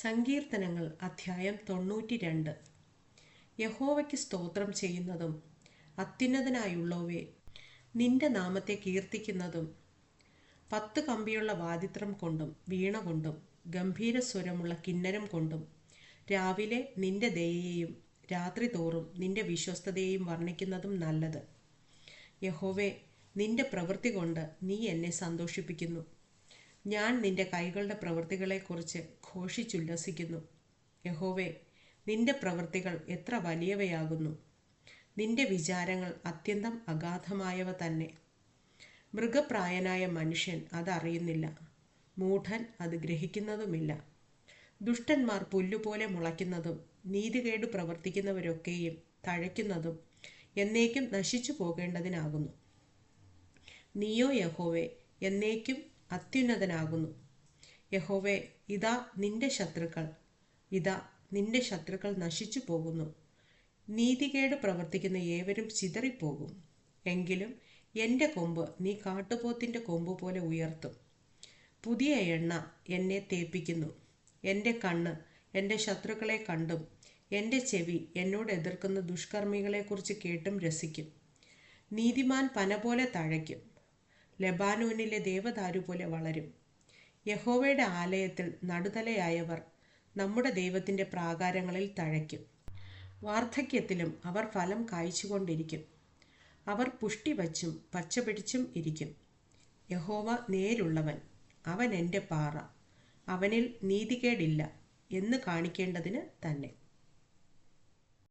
സങ്കീർത്തനങ്ങൾ അധ്യായം തൊണ്ണൂറ്റി രണ്ട് യഹോവയ്ക്ക് സ്തോത്രം ചെയ്യുന്നതും അത്യുന്നതനായുള്ളവേ നിന്റെ നാമത്തെ കീർത്തിക്കുന്നതും പത്ത് കമ്പിയുള്ള വാദിത്രം കൊണ്ടും വീണ കൊണ്ടും ഗംഭീര സ്വരമുള്ള കിന്നരം കൊണ്ടും രാവിലെ നിന്റെ ദയയെയും രാത്രി തോറും നിന്റെ വിശ്വസ്തതയെയും വർണിക്കുന്നതും നല്ലത്. യഹോവേ നിന്റെ പ്രവൃത്തി കൊണ്ട് നീ എന്നെ സന്തോഷിപ്പിക്കുന്നു. ഞാൻ നിന്റെ കൈകളുടെ പ്രവൃത്തികളെക്കുറിച്ച് ഘോഷിച്ചുല്ലസിക്കുന്നു. യഹോവേ നിന്റെ പ്രവൃത്തികൾ എത്ര വലിയവയാകുന്നു. നിന്റെ വിചാരങ്ങൾ അത്യന്തം അഗാധമായവ തന്നെ. മൃഗപ്രായനായ മനുഷ്യൻ അതറിയുന്നില്ല. മൂഢൻ അത് ഗ്രഹിക്കുന്നതുമില്ല. ദുഷ്ടന്മാർ പുല്ലുപോലെ മുളയ്ക്കുന്നതും നീതികേട് പ്രവർത്തിക്കുന്നവരൊക്കെയും തഴയ്ക്കുന്നതും എന്നേക്കും നശിച്ചു പോകേണ്ടതിനാകുന്നു നീയോ യഹോവേ എന്നേക്കും അത്യുന്നതനാകുന്നു. യഹോവേ ഇതാ നിന്റെ ശത്രുക്കൾ. ഇതാ നിന്റെ ശത്രുക്കൾ നശിച്ചു പോകുന്നു. നീതികേട് പ്രവർത്തിക്കുന്ന ഏവരും ചിതറിപ്പോകും. എങ്കിലും എന്റെ കൊമ്പ് നീ കാട്ടുപോത്തിന്റെ കൊമ്പ് പോലെ ഉയർത്തും. പുതിയ എണ്ണ എന്നെ തേപ്പിക്കുന്നു. എന്റെ കണ്ണ് എന്റെ ശത്രുക്കളെ കണ്ടും എന്റെ ചെവി എന്നോട് എതിർക്കുന്ന ദുഷ്കർമ്മികളെക്കുറിച്ച് കേട്ടും രസിക്കും. നീതിമാൻ പന പോലെ തഴയ്ക്കും. ലെബാനോനിലെ ദേവദാരു പോലെ വളരും. യഹോവയുടെ ആലയത്തിൽ നടുതലയായവർ നമ്മുടെ ദൈവത്തിന്റെ പ്രാകാരങ്ങളിൽ തഴയ്ക്കും. വാർദ്ധക്യത്തിലും അവർ ഫലം കായ്ച്ചുകൊണ്ടിരിക്കും. അവർ പുഷ്ടി വച്ചും പച്ചപിടിച്ചും ഇരിക്കും. യഹോവ നേരുള്ളവൻ അവൻ എന്റെ പാറ. അവനിൽ നീതികേടില്ല എന്ന് കാണിക്കേണ്ടതിന് തന്നെ.